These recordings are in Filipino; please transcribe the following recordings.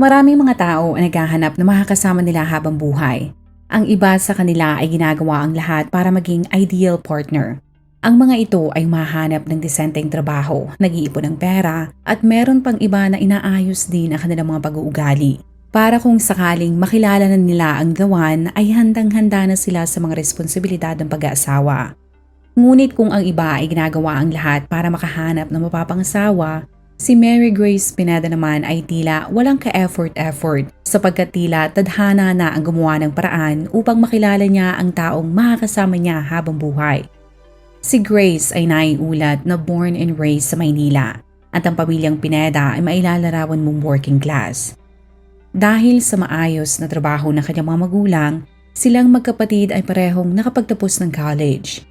Maraming mga tao ang naghahanap na makakasama nila habang buhay. Ang iba sa kanila ay ginagawa ang lahat para maging ideal partner. Ang mga ito ay mahanap ng disenteng trabaho, nag-iipon ng pera, at meron pang iba na inaayos din ang kanilang mga pag-uugali. Para kung sakaling makilala na nila ang gawan ay handang-handa na sila sa mga responsibilidad ng pag-aasawa. Ngunit kung ang iba ay ginagawa ang lahat para makahanap ng mapapangasawa, Si Mary Grace Pineda naman ay tila walang ka-effort-effort sapagkat tila tadhana na ang gumawa ng paraan upang makilala niya ang taong makakasama niya habang buhay. Si Grace ay naiulat na born and raised sa Maynila at ang pamilyang Pineda ay mailalarawan mong working class. Dahil sa maayos na trabaho ng kanyang mga magulang, silang magkapatid ay parehong nakapagtapos ng college.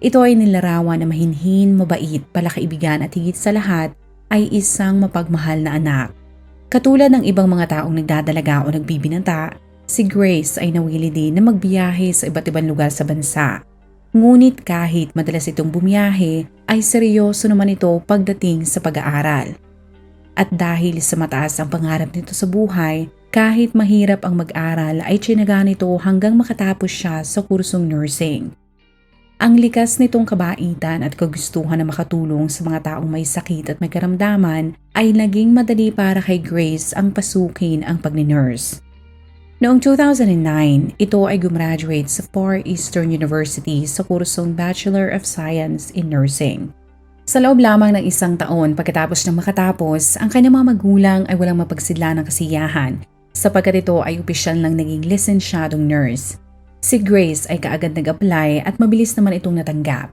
Ito ay nilarawan na mahinhin, mabait, palakaibigan at higit sa lahat ay isang mapagmahal na anak. Katulad ng ibang mga taong nagdadalaga o nagbibinanta, si Grace ay nawili din na magbiyahe sa iba't ibang lugar sa bansa. Ngunit kahit madalas itong bumiyahe, ay seryoso naman ito pagdating sa pag-aaral. At dahil sa mataas ang pangarap nito sa buhay, kahit mahirap ang mag-aral ay tsinaga nito hanggang makatapos siya sa kursong nursing. Ang likas nitong kabaitan at kagustuhan na makatulong sa mga taong may sakit at may karamdaman ay naging madali para kay Grace ang pasukin ang pagninurse. Noong 2009, ito ay gumraduate sa Far Eastern University sa kursong Bachelor of Science in Nursing. Sa loob lamang ng isang taon pagkatapos ng makatapos, ang kanyang mga magulang ay walang mapagsidla ng kasiyahan sapagkat ito ay opisyal ng naging lisensyadong nurse. Si Grace ay kaagad nag-apply at mabilis naman itong natanggap.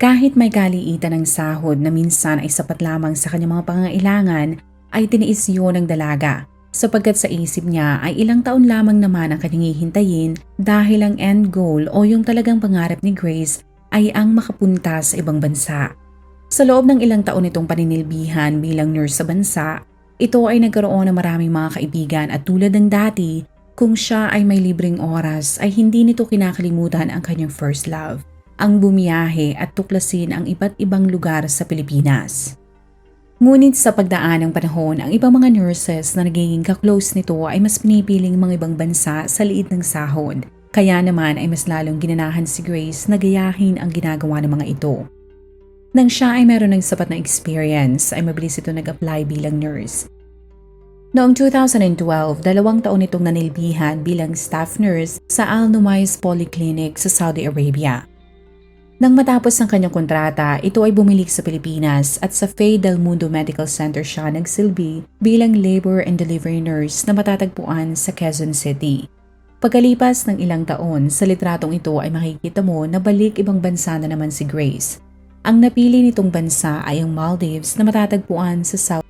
Kahit may kaliitan ng sahod na minsan ay sapat lamang sa kanyang mga pangangailangan, ay tiniis yun ng dalaga sapagkat sa isip niya ay ilang taon lamang naman ang kanyang hihintayin dahil ang end goal o yung talagang pangarap ni Grace ay ang makapunta sa ibang bansa. Sa loob ng ilang taon itong paninilbihan bilang nurse sa bansa, ito ay nagkaroon ng maraming mga kaibigan at tulad ng dati kung siya ay may libreng oras ay hindi nito kinakalimutan ang kanyang first love, ang bumiyahe at tuklasin ang iba't ibang lugar sa Pilipinas. Ngunit sa pagdaan ng panahon, ang ibang mga nurses na nagiging kaklose nito ay mas pinipiling mga ibang bansa sa liit ng sahod. Kaya naman ay mas lalong ginanahan si Grace na gayahin ang ginagawa ng mga ito. Nang siya ay meron ng sapat na experience, ay mabilis ito nag-apply bilang nurse Noong 2012, dalawang taon itong nanilbihan bilang staff nurse sa Al Numais Polyclinic sa Saudi Arabia. Nang matapos ang kanyang kontrata, ito ay bumilik sa Pilipinas at sa Faye Del Mundo Medical Center siya nagsilbi bilang labor and delivery nurse na matatagpuan sa Quezon City. Pagkalipas ng ilang taon, sa litratong ito ay makikita mo na balik ibang bansa na naman si Grace. Ang napili nitong bansa ay ang Maldives na matatagpuan sa South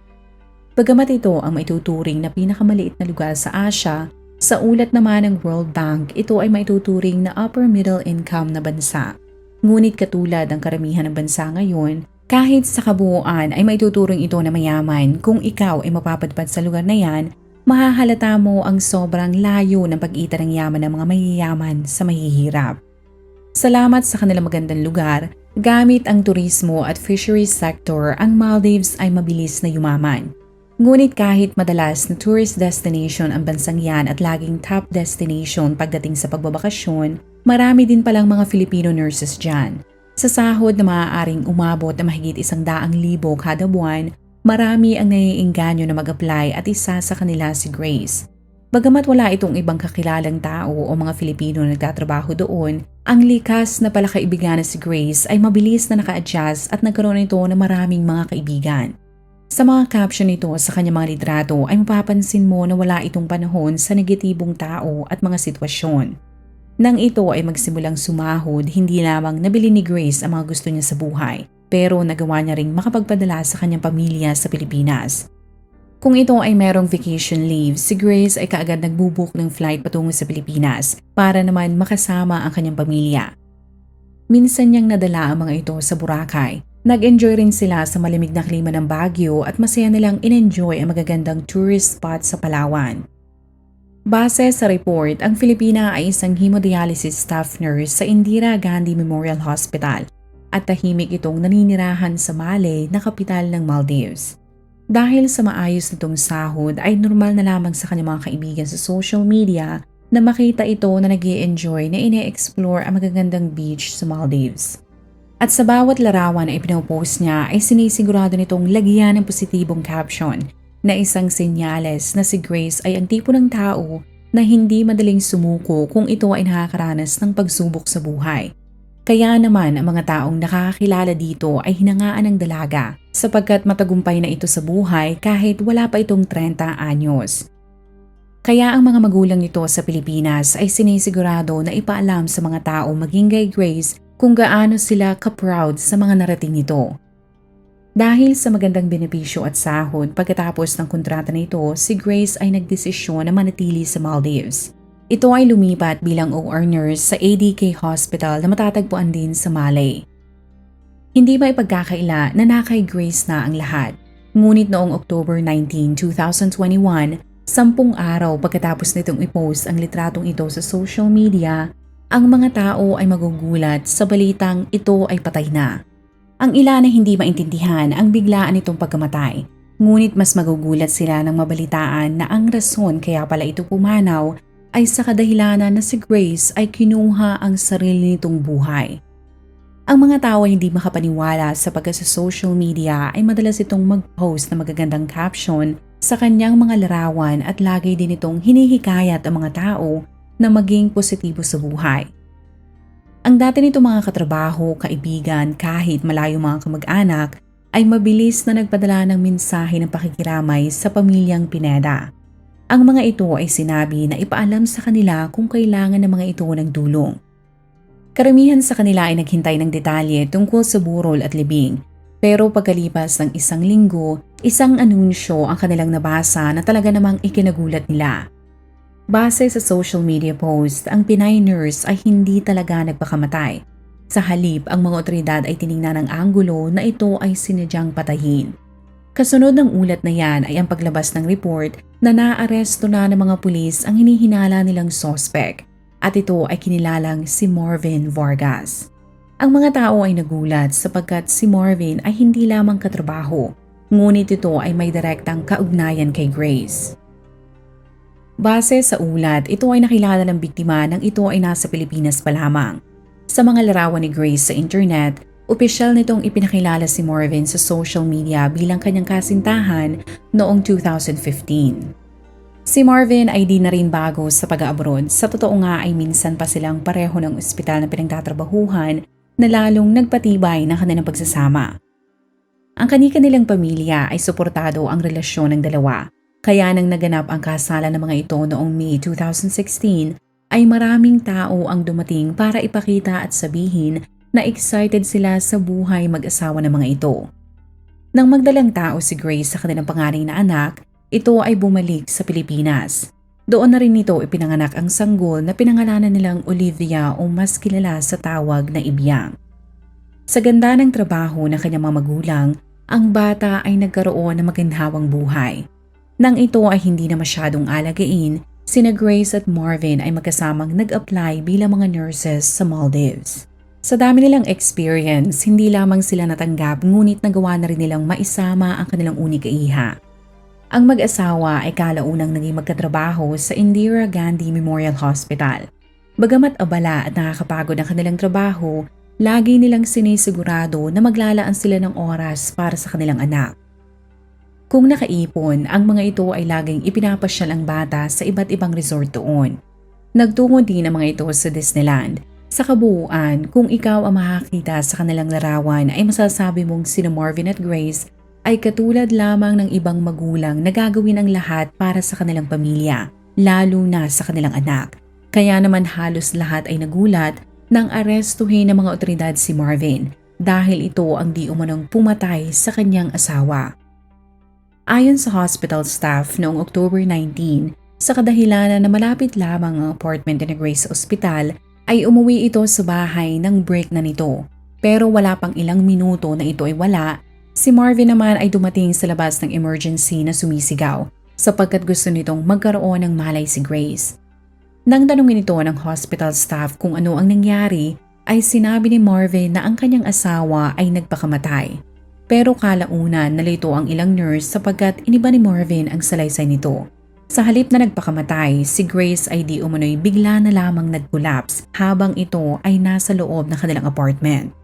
Bagamat ito ang maituturing na pinakamaliit na lugar sa Asia, sa ulat naman ng World Bank, ito ay maituturing na upper middle income na bansa. Ngunit katulad ng karamihan ng bansa ngayon, kahit sa kabuuan ay maituturing ito na mayaman kung ikaw ay mapapadpad sa lugar na yan, mahahalata mo ang sobrang layo ng pag-ita ng yaman ng mga mayayaman sa mahihirap. Salamat sa kanilang magandang lugar, gamit ang turismo at fisheries sector, ang Maldives ay mabilis na yumaman. Ngunit kahit madalas na tourist destination ang bansang yan at laging top destination pagdating sa pagbabakasyon, marami din palang mga Filipino nurses dyan. Sa sahod na maaaring umabot na mahigit isang daang libo kada buwan, marami ang naiinganyo na mag-apply at isa sa kanila si Grace. Bagamat wala itong ibang kakilalang tao o mga Filipino na nagtatrabaho doon, ang likas na palakaibigan na si Grace ay mabilis na naka-adjust at nagkaroon ito ng maraming mga kaibigan. Sa mga caption nito sa kanyang mga litrato ay mapapansin mo na wala itong panahon sa negatibong tao at mga sitwasyon. Nang ito ay magsimulang sumahod, hindi lamang nabili ni Grace ang mga gusto niya sa buhay, pero nagawa niya ring makapagpadala sa kanyang pamilya sa Pilipinas. Kung ito ay merong vacation leave, si Grace ay kaagad nagbubook ng flight patungo sa Pilipinas para naman makasama ang kanyang pamilya. Minsan niyang nadala ang mga ito sa Boracay. Nag-enjoy rin sila sa malamig na klima ng Baguio at masaya nilang in-enjoy ang magagandang tourist spot sa Palawan. Base sa report, ang Filipina ay isang hemodialysis staff nurse sa Indira Gandhi Memorial Hospital at tahimik itong naninirahan sa Male na kapital ng Maldives. Dahil sa maayos nitong sahod ay normal na lamang sa kanyang mga kaibigan sa social media na makita ito na nag enjoy na ine-explore ang magagandang beach sa Maldives. At sa bawat larawan na ipinopost niya ay sinisigurado nitong lagyan ng positibong caption na isang senyales na si Grace ay ang tipo ng tao na hindi madaling sumuko kung ito ay nakakaranas ng pagsubok sa buhay. Kaya naman ang mga taong nakakakilala dito ay hinangaan ng dalaga sapagkat matagumpay na ito sa buhay kahit wala pa itong 30 anyos. Kaya ang mga magulang nito sa Pilipinas ay sinisigurado na ipaalam sa mga tao maging kay Grace kung gaano sila ka-proud sa mga narating nito. Dahil sa magandang benepisyo at sahod pagkatapos ng kontrata nito, si Grace ay nagdesisyon na manatili sa Maldives. Ito ay lumipat bilang OR nurse sa ADK Hospital na matatagpuan din sa Malay. Hindi ba ipagkakaila na na kay Grace na ang lahat? Ngunit noong October 19, 2021, sampung araw pagkatapos nitong ipost ang litratong ito sa social media, ang mga tao ay magugulat sa balitang ito ay patay na. Ang ilan ay hindi maintindihan ang biglaan nitong pagkamatay. Ngunit mas magugulat sila nang mabalitaan na ang rason kaya pala ito pumanaw ay sa kadahilanan na si Grace ay kinuha ang sarili nitong buhay. Ang mga tao ay hindi makapaniwala sapagkat sa social media ay madalas itong mag-post na magagandang caption sa kanyang mga larawan at lagi din itong hinihikayat ang mga tao na maging positibo sa buhay. Ang dati nito mga katrabaho, kaibigan, kahit malayo mga kamag-anak, ay mabilis na nagpadala ng mensahe ng pakikiramay sa pamilyang Pineda. Ang mga ito ay sinabi na ipaalam sa kanila kung kailangan ng mga ito ng tulong. Karamihan sa kanila ay naghintay ng detalye tungkol sa burol at libing. Pero pagkalipas ng isang linggo, isang anunsyo ang kanilang nabasa na talaga namang ikinagulat nila. Base sa social media post, ang Pinay nurse ay hindi talaga nagpakamatay. Sa halip, ang mga otoridad ay tiningnan ng anggulo na ito ay sinadyang patayin. Kasunod ng ulat na yan ay ang paglabas ng report na naaresto na ng mga pulis ang hinihinala nilang sospek at ito ay kinilalang si Marvin Vargas. Ang mga tao ay nagulat sapagkat si Marvin ay hindi lamang katrabaho, ngunit ito ay may direktang kaugnayan kay Grace. Base sa ulat, ito ay nakilala ng biktima nang ito ay nasa Pilipinas pa lamang. Sa mga larawan ni Grace sa internet, opisyal nitong ipinakilala si Marvin sa social media bilang kanyang kasintahan noong 2015. Si Marvin ay di na rin bago sa pag-abroad. Sa totoo nga ay minsan pa silang pareho ng ospital na pinagtatrabahuhan na lalong nagpatibay ng kanilang pagsasama. Ang kani-kanilang pamilya ay suportado ang relasyon ng dalawa kaya nang naganap ang kasalan ng mga ito noong May 2016 ay maraming tao ang dumating para ipakita at sabihin na excited sila sa buhay mag-asawa ng mga ito. Nang magdalang tao si Grace sa kanilang pangaring na anak, ito ay bumalik sa Pilipinas. Doon na rin nito ipinanganak ang sanggol na pinangalanan nilang Olivia o mas kilala sa tawag na Ibyang. Sa ganda ng trabaho ng kanyang mga magulang, ang bata ay nagkaroon ng magandawang buhay. Nang ito ay hindi na masyadong alagain, sina Grace at Marvin ay magkasamang nag-apply bilang mga nurses sa Maldives. Sa dami nilang experience, hindi lamang sila natanggap ngunit nagawa na rin nilang maisama ang kanilang unika iha. Ang mag-asawa ay kalaunang naging magkatrabaho sa Indira Gandhi Memorial Hospital. Bagamat abala at nakakapagod ang kanilang trabaho, lagi nilang sinisigurado na maglalaan sila ng oras para sa kanilang anak. Kung nakaipon, ang mga ito ay laging ipinapasyal ang bata sa iba't ibang resort doon. Nagtungo din ang mga ito sa Disneyland. Sa kabuuan, kung ikaw ang makakita sa kanilang larawan ay masasabi mong sina Marvin at Grace ay katulad lamang ng ibang magulang na gagawin ang lahat para sa kanilang pamilya, lalo na sa kanilang anak. Kaya naman halos lahat ay nagulat nang arestuhin ng mga otoridad si Marvin dahil ito ang di umanong pumatay sa kanyang asawa. Ayon sa hospital staff noong October 19, sa kadahilanan na malapit lamang ang apartment ni Grace Hospital, ay umuwi ito sa bahay ng break na nito. Pero wala pang ilang minuto na ito ay wala, si Marvin naman ay dumating sa labas ng emergency na sumisigaw sapagkat gusto nitong magkaroon ng malay si Grace. Nang tanungin ito ng hospital staff kung ano ang nangyari, ay sinabi ni Marvin na ang kanyang asawa ay nagpakamatay. Pero kalaunan nalito ang ilang nurse sapagkat iniba ni Marvin ang salaysay nito. Sa halip na nagpakamatay, si Grace ay di umano'y bigla na lamang nag-collapse habang ito ay nasa loob ng kanilang apartment.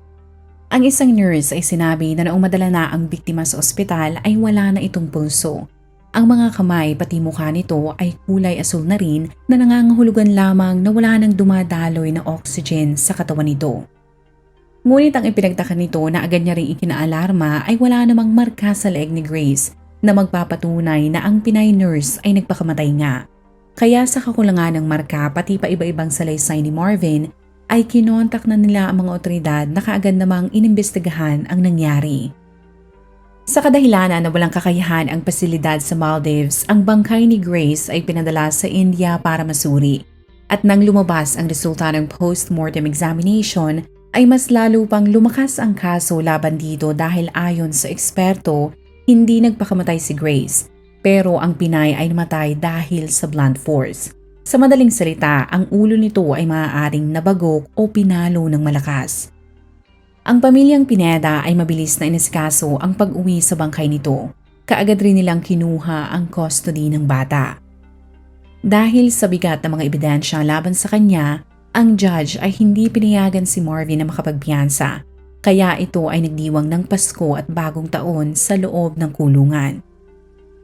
Ang isang nurse ay sinabi na noong madala na ang biktima sa ospital ay wala na itong pulso. Ang mga kamay pati mukha nito ay kulay asul na rin na nangangahulugan lamang na wala nang dumadaloy na oxygen sa katawan nito. Ngunit ang ipinagtaka nito na agad niya rin ikinaalarma ay wala namang marka sa leeg ni Grace na magpapatunay na ang Pinay nurse ay nagpakamatay nga. Kaya sa kakulangan ng marka pati pa iba-ibang salaysay ni Marvin ay kinontak na nila ang mga otoridad na kaagad namang inimbestigahan ang nangyari. Sa kadahilanan na walang kakayahan ang pasilidad sa Maldives, ang bangkay ni Grace ay pinadala sa India para masuri. At nang lumabas ang resulta ng post-mortem examination, ay mas lalo pang lumakas ang kaso laban dito dahil ayon sa eksperto, hindi nagpakamatay si Grace. Pero ang Pinay ay namatay dahil sa blunt force. Sa madaling salita, ang ulo nito ay maaaring nabagok o pinalo ng malakas. Ang pamilyang Pineda ay mabilis na inisikaso ang pag-uwi sa bangkay nito. Kaagad rin nilang kinuha ang custody ng bata. Dahil sa bigat ng mga ebidensya laban sa kanya, ang judge ay hindi pinayagan si Marvin na makapagpiyansa. Kaya ito ay nagdiwang ng Pasko at bagong taon sa loob ng kulungan.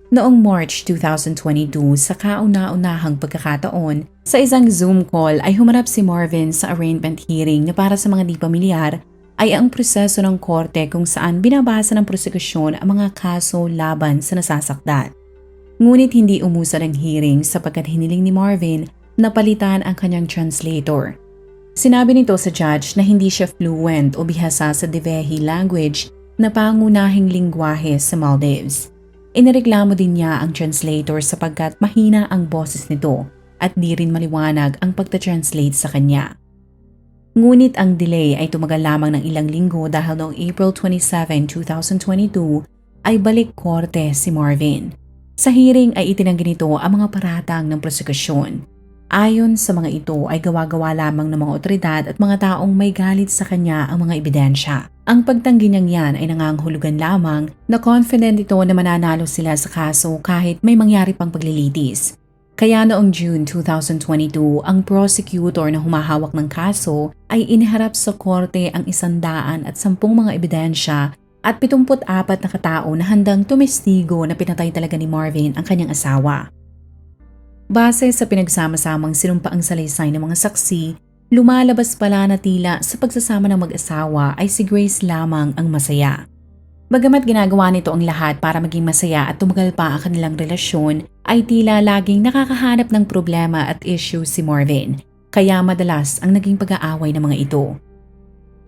Noong March 2022 sa kauna-unahang pagkakataon, sa isang Zoom call ay humarap si Marvin sa arraignment hearing na para sa mga di pamilyar ay ang proseso ng korte kung saan binabasa ng prosekusyon ang mga kaso laban sa nasasaktan. Ngunit hindi umusan ang hearing sapagkat hiniling ni Marvin na palitan ang kanyang translator. Sinabi nito sa judge na hindi siya fluent o bihasa sa Divehi language na pangunahing lingwahe sa Maldives. Inireklamo din niya ang translator sapagkat mahina ang boses nito at di rin maliwanag ang pagta-translate sa kanya. Ngunit ang delay ay tumagal lamang ng ilang linggo dahil noong April 27, 2022 ay balik korte si Marvin. Sa hearing ay itinanggi nito ang mga paratang ng prosekusyon. Ayon sa mga ito ay gawa-gawa lamang ng mga otoridad at mga taong may galit sa kanya ang mga ebidensya. Ang pagtanggi niyang yan ay nanganghulugan lamang na confident ito na mananalo sila sa kaso kahit may mangyari pang paglilitis. Kaya noong June 2022, ang prosecutor na humahawak ng kaso ay iniharap sa korte ang isandaan at sampung mga ebidensya at 74 na katao na handang tumestigo na pinatay talaga ni Marvin ang kanyang asawa. Base sa pinagsama-samang sinumpaang salaysay ng mga saksi, lumalabas pala na tila sa pagsasama ng mag-asawa ay si Grace lamang ang masaya. Bagamat ginagawa nito ang lahat para maging masaya at tumagal pa ang kanilang relasyon, ay tila laging nakakahanap ng problema at issue si Marvin, kaya madalas ang naging pag-aaway ng mga ito.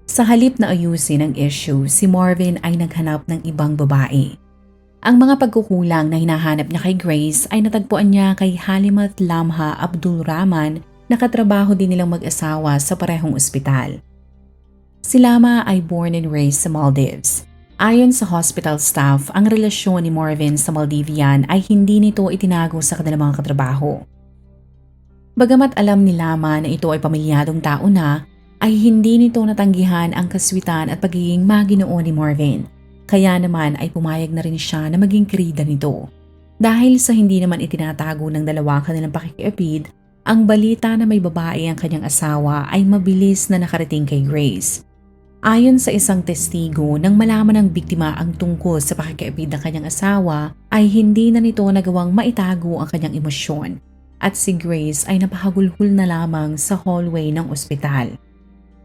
Sa halip na ayusin ang issue, si Marvin ay naghanap ng ibang babae. Ang mga pagkukulang na hinahanap niya kay Grace ay natagpuan niya kay Halimat Lamha Abdul Rahman na katrabaho din nilang mag-asawa sa parehong ospital. Si Lama ay born and raised sa Maldives. Ayon sa hospital staff, ang relasyon ni Marvin sa Maldivian ay hindi nito itinago sa kanilang mga katrabaho. Bagamat alam ni Lama na ito ay pamilyadong tao na, ay hindi nito natanggihan ang kaswitan at pagiging maginoo ni Marvin. Kaya naman ay pumayag na rin siya na maging krida nito. Dahil sa hindi naman itinatago ng dalawa kanilang pakikiapid, ang balita na may babae ang kanyang asawa ay mabilis na nakarating kay Grace. Ayon sa isang testigo, nang malaman ng biktima ang tungkol sa pakikiapid ng kanyang asawa, ay hindi na nito nagawang maitago ang kanyang emosyon at si Grace ay napahagulhul na lamang sa hallway ng ospital.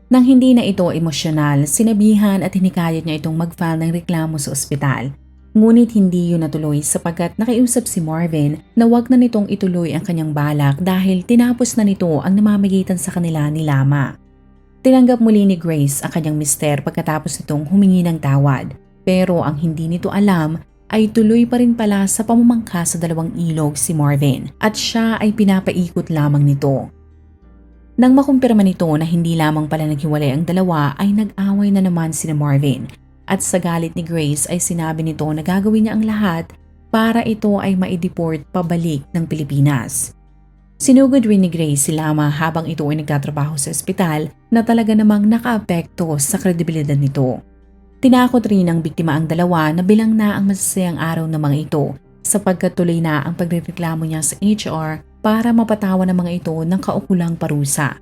Nang hindi na ito emosyonal, sinabihan at hinikayat niya itong mag-file ng reklamo sa ospital. Ngunit hindi yun natuloy sapagkat nakiusap si Marvin na wag na nitong ituloy ang kanyang balak dahil tinapos na nito ang namamagitan sa kanila ni Lama. Tinanggap muli ni Grace ang kanyang mister pagkatapos nitong humingi ng tawad. Pero ang hindi nito alam ay tuloy pa rin pala sa pamamangka sa dalawang ilog si Marvin at siya ay pinapaikot lamang nito. Nang makumpirma nito na hindi lamang pala naghiwalay ang dalawa ay nag-away na naman si Marvin at sa galit ni Grace ay sinabi nito na gagawin niya ang lahat para ito ay maideport pabalik ng Pilipinas. Sinugod rin ni Grace si Lama habang ito ay nagtatrabaho sa ospital na talaga namang nakaapekto sa kredibilidad nito. Tinakot rin ng biktima ang dalawa na bilang na ang masasayang araw ng mga ito sapagkat tuloy na ang pagrereklamo niya sa HR para mapatawan ng mga ito ng kaukulang parusa.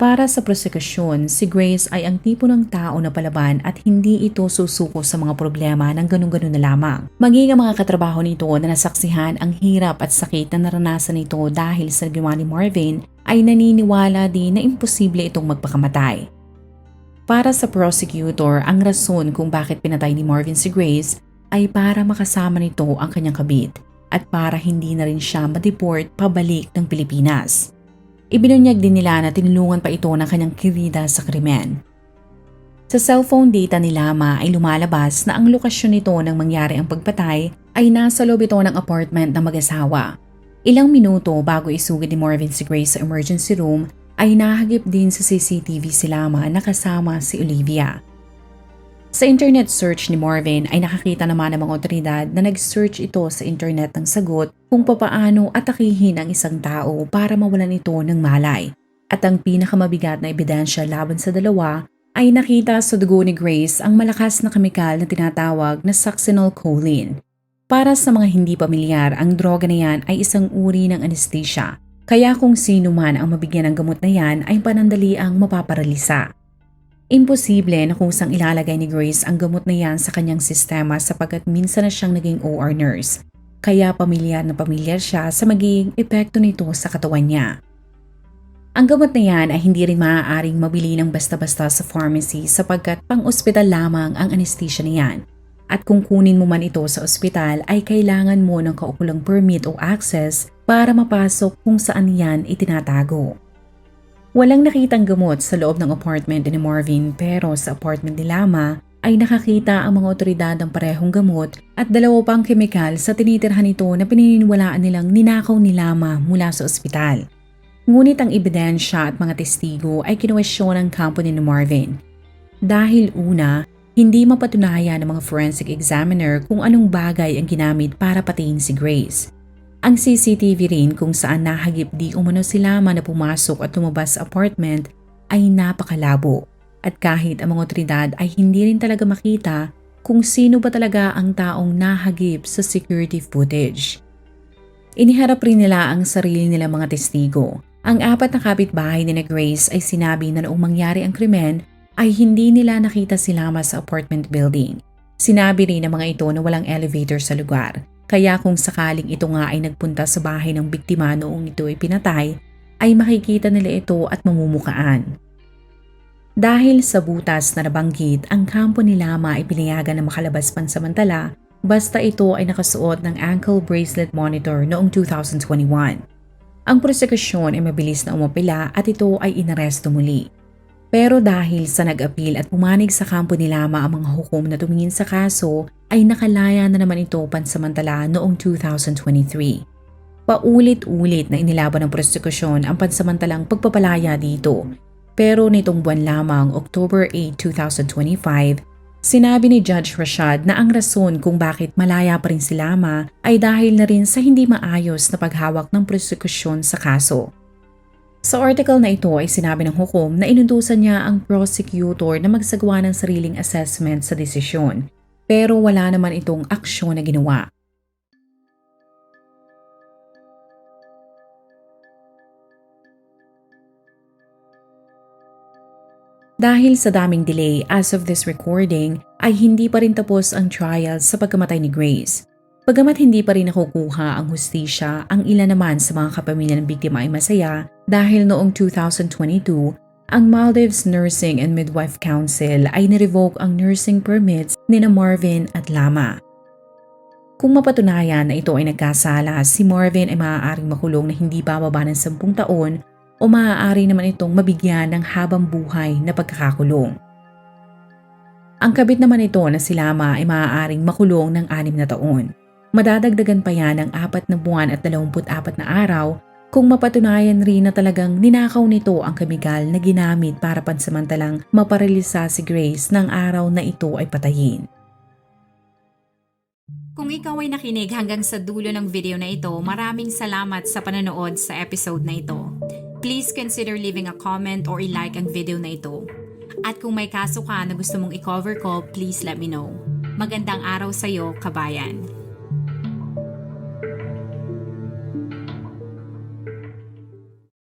Para sa prosekusyon, si Grace ay ang tipo ng tao na palaban at hindi ito susuko sa mga problema ng ganun-ganun na lamang. Maging ang mga katrabaho nito na nasaksihan ang hirap at sakit na naranasan nito dahil sa ginawa ni Marvin ay naniniwala din na imposible itong magpakamatay. Para sa prosecutor, ang rason kung bakit pinatay ni Marvin si Grace ay para makasama nito ang kanyang kabit at para hindi na rin siya madeport pabalik ng Pilipinas. Ibinunyag din nila na tinulungan pa ito ng kanyang kirida sa krimen. Sa cellphone data ni Lama ay lumalabas na ang lokasyon nito nang mangyari ang pagpatay ay nasa loob ito ng apartment ng mag-asawa. Ilang minuto bago isugid ni Marvin si Grace sa emergency room ay nahagip din sa CCTV si Lama na kasama si Olivia. Sa internet search ni Marvin ay nakakita naman ng mga otoridad na nag-search ito sa internet ng sagot kung papaano atakihin ang isang tao para mawalan ito ng malay. At ang pinakamabigat na ebidensya laban sa dalawa ay nakita sa dugo ni Grace ang malakas na kemikal na tinatawag na succinylcholine. Para sa mga hindi pamilyar, ang droga na yan ay isang uri ng anesthesia. Kaya kung sino man ang mabigyan ng gamot na yan ay panandali ang mapaparalisa. Imposible na kusang ilalagay ni Grace ang gamot na yan sa kanyang sistema sapagkat minsan na siyang naging OR nurse. Kaya pamilyar na pamilyar siya sa magiging epekto nito sa katawan niya. Ang gamot na yan ay hindi rin maaaring mabili ng basta-basta sa pharmacy sapagkat pang-ospital lamang ang anesthesia niyan. At kung kunin mo man ito sa ospital ay kailangan mo ng kaukulang permit o access para mapasok kung saan yan itinatago. Walang nakitang gamot sa loob ng apartment ni Marvin pero sa apartment ni Lama ay nakakita ang mga otoridad ng parehong gamot at dalawa pang kemikal sa tinitirhan nito na pininiwalaan nilang ninakaw ni Lama mula sa ospital. Ngunit ang ebidensya at mga testigo ay kinuwestiyon ng kampo ni Marvin. Dahil una, hindi mapatunayan ng mga forensic examiner kung anong bagay ang ginamit para patayin si Grace. Ang CCTV rin kung saan nahagip di umano si Lama na pumasok at lumabas sa apartment ay napakalabo at kahit ang mga otoridad ay hindi rin talaga makita kung sino ba talaga ang taong nahagip sa security footage. Iniharap rin nila ang sarili nila mga testigo. Ang apat na kapitbahay ni na Grace ay sinabi na noong mangyari ang krimen ay hindi nila nakita si Lama sa apartment building. Sinabi rin ng mga ito na walang elevator sa lugar kaya kung sakaling ito nga ay nagpunta sa bahay ng biktima noong ito ay pinatay, ay makikita nila ito at mamumukaan. Dahil sa butas na nabanggit, ang kampo ni Lama ay pinayagan na makalabas pansamantala basta ito ay nakasuot ng ankle bracelet monitor noong 2021. Ang prosekusyon ay mabilis na umapila at ito ay inaresto muli. Pero dahil sa nag-apil at pumanig sa kampo ni Lama ang mga hukom na tumingin sa kaso, ay nakalaya na naman ito pansamantala noong 2023. Paulit-ulit na inilaban ng prosekusyon ang pansamantalang pagpapalaya dito. Pero nitong buwan lamang, October 8, 2025, sinabi ni Judge Rashad na ang rason kung bakit malaya pa rin si Lama ay dahil na rin sa hindi maayos na paghawak ng prosekusyon sa kaso. Sa article na ito ay sinabi ng hukom na inutusan niya ang prosecutor na magsagawa ng sariling assessment sa desisyon. Pero wala naman itong aksyon na ginawa. Dahil sa daming delay as of this recording ay hindi pa rin tapos ang trial sa pagkamatay ni Grace. Pagamat hindi pa rin nakukuha ang hustisya, ang ilan naman sa mga kapamilya ng biktima ay masaya dahil noong 2022, ang Maldives Nursing and Midwife Council ay nirevoke ang nursing permits ni na Marvin at Lama. Kung mapatunayan na ito ay nagkasala, si Marvin ay maaaring makulong na hindi bababa ng 10 taon o maaari naman itong mabigyan ng habang buhay na pagkakakulong. Ang kabit naman ito na si Lama ay maaaring makulong ng 6 na taon. Madadagdagan pa yan ng 4 na buwan at 24 na araw kung mapatunayan rin na talagang ninakaw nito ang kemigal na ginamit para pansamantalang maparalisa si Grace ng araw na ito ay patayin. Kung ikaw ay nakinig hanggang sa dulo ng video na ito, maraming salamat sa panonood sa episode na ito. Please consider leaving a comment or i-like ang video na ito. At kung may kaso ka na gusto mong i-cover ko, please let me know. Magandang araw sa'yo, kabayan.